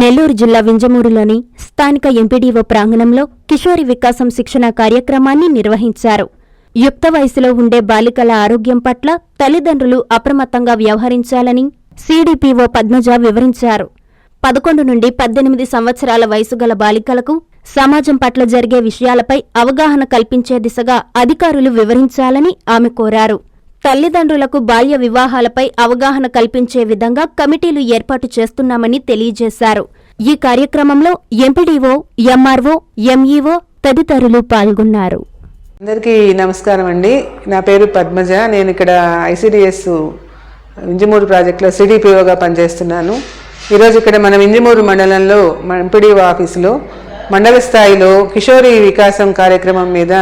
నెల్లూరు జిల్లా వింజమూరులోని స్థానిక ఎంపీడీఓ ప్రాంగణంలో కిషోరి వికాసం శిక్షణ కార్యక్రమాన్ని నిర్వహించారు. యుక్త వయసులో ఉండే బాలికల ఆరోగ్యం పట్ల తల్లిదండ్రులు అప్రమత్తంగా వ్యవహరించాలని సీడీపీఓ పద్మజ వివరించారు. పదకొండు నుండి పద్దెనిమిది సంవత్సరాల వయసు గల బాలికలకు సమాజం పట్ల జరిగే విషయాలపై అవగాహన కల్పించే దిశగా అధికారులు వివరించాలని ఆమె కోరారు. తల్లిదండ్రులకు బాల్య వివాహాలపై అవగాహన కల్పించే విధంగా కమిటీలు ఏర్పాటు చేస్తున్నామని తెలియజేశారు. ఈ కార్యక్రమంలో ఎంపీడీఓ ఎంఆర్ఓ ఎంఈఓ తదితరులు పాల్గొన్నారు. అందరికీ నమస్కారం అండి. నా పేరు పద్మజ. నేను ఇక్కడ ఐసిడిఎస్ ఇంజమూరు ప్రాజెక్టులో సిడిపిఓగా పనిచేస్తున్నాను. ఈరోజు ఇక్కడ మనం ఇంజమూరు మండలంలో ఎంపీడీఓ ఆఫీసులో మండల స్థాయిలో కిషోరి వికాసం కార్యక్రమం మీద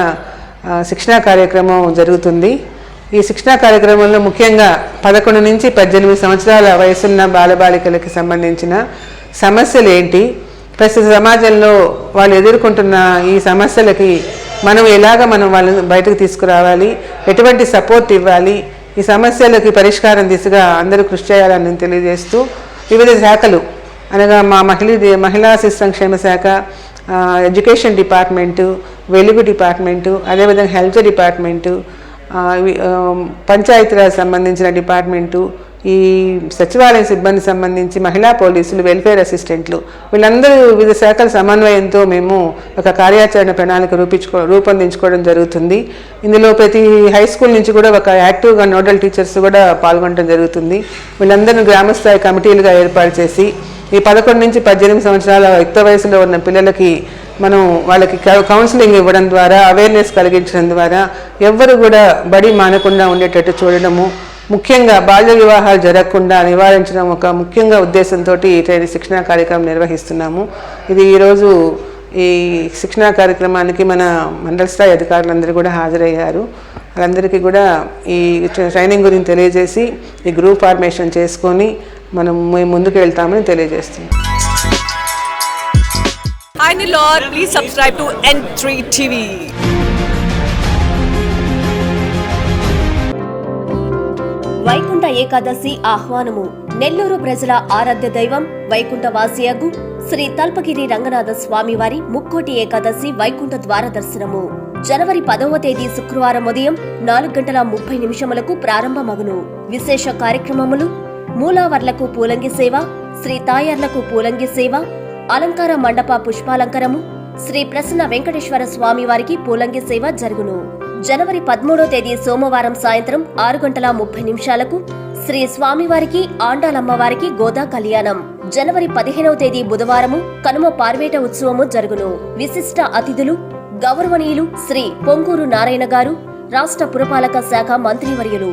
శిక్షణా కార్యక్రమం జరుగుతుంది. ఈ శిక్షణా కార్యక్రమంలో ముఖ్యంగా పదకొండు నుంచి పద్దెనిమిది సంవత్సరాల వయసున్న బాలబాలికలకి సంబంధించిన సమస్యలు ఏంటి ప్రస్తుత సమాజంలో వాళ్ళు ఎదుర్కొంటున్న ఈ సమస్యలకి మనం ఎలాగ మనం వాళ్ళని బయటకు తీసుకురావాలి? ఎటువంటి సపోర్ట్ ఇవ్వాలి? ఈ సమస్యలకి పరిష్కారం దిశగా అందరూ కృషి చేయాలని తెలియజేస్తూ వివిధ శాఖలు అనగా మా మహిళ మహిళా శిశు సంక్షేమ శాఖ ఎడ్యుకేషన్ డిపార్ట్మెంటు వెలుగు డిపార్ట్మెంటు అదేవిధంగా హెల్త్ డిపార్ట్మెంటు పంచాయతీరాజ్ సంబంధించిన డిపార్ట్మెంటు ఈ సచివాలయ సిబ్బంది సంబంధించి మహిళా పోలీసులు వెల్ఫేర్ అసిస్టెంట్లు వీళ్ళందరూ వివిధ శాఖల సమన్వయంతో మేము ఒక కార్యాచరణ ప్రణాళిక రూపించుకో రూపొందించుకోవడం జరుగుతుంది. ఇందులో ప్రతి హై స్కూల్ నుంచి కూడా ఒక యాక్టివ్గా నోడల్ టీచర్స్ కూడా పాల్గొనడం జరుగుతుంది. వీళ్ళందరినీ గ్రామస్థాయి కమిటీలుగా ఏర్పాటు చేసి ఈ పదకొండు నుంచి పద్దెనిమిది సంవత్సరాల యుక్త వయసులో ఉన్న పిల్లలకి మనం వాళ్ళకి కౌన్సిలింగ్ ఇవ్వడం ద్వారా అవేర్నెస్ కలిగించడం ద్వారా ఎవ్వరు కూడా బడి మానకుండా ఉండేటట్టు చూడడము ముఖ్యంగా బాల్య వివాహాలు జరగకుండా నివారించడం ఒక ముఖ్యంగా ఉద్దేశంతో ఈ శిక్షణా కార్యక్రమం నిర్వహిస్తున్నాము. ఇది ఈరోజు ఈ శిక్షణా కార్యక్రమానికి మన మండల స్థాయి అధికారులందరూ కూడా హాజరయ్యారు. వాళ్ళందరికీ కూడా ఈ ట్రైనింగ్ గురించి తెలియజేసి ఈ గ్రూప్ ఫార్మేషన్ చేసుకొని మనం మేము ముందుకు వెళ్తామని తెలియజేస్తున్నాం. Hi Nilor, please subscribe to N3 TV. Vaikuntha Ekadashi ఆహ్వానము. Nellore ప్రజల ఆరాధ్య దైవం వైకుంఠ వాసియగు శ్రీ తల్పగిరి రంగనాథ స్వామివారి ముక్కోటి ఏకాదశి వైకుంఠ ద్వార దర్శనము. జనవరి పదవ తేదీ శుక్రవారం ఉదయం నాలుగు గంటల ముప్పై నిమిషములకు ప్రారంభమగును. విశేష కార్యక్రమములు మూలావర్లకు పూలంగి సేవ శ్రీ తాయార్లకు పూలంగి సేవ అలంకార మండప పుష్పాలంకరము శ్రీ ప్రసన్న వెంకటేశ్వర స్వామి వారికి పూలంగి సేవ జరుగును. జనవరి పదమూడో తేదీ సోమవారం సాయంత్రం ఆరు గంటల ముప్పై నిమిషాలకు శ్రీ స్వామివారికి ఆండాలమ్మవారికి గోదా కళ్యాణం. జనవరి పదిహేనవ తేదీ బుధవారము కనుమ పార్వేట ఉత్సవము జరుగును. విశిష్ట అతిథులు గౌరవనీయులు శ్రీ పొంగూరు నారాయణ గారు రాష్ట్ర పురపాలక శాఖ మంత్రివర్యులు.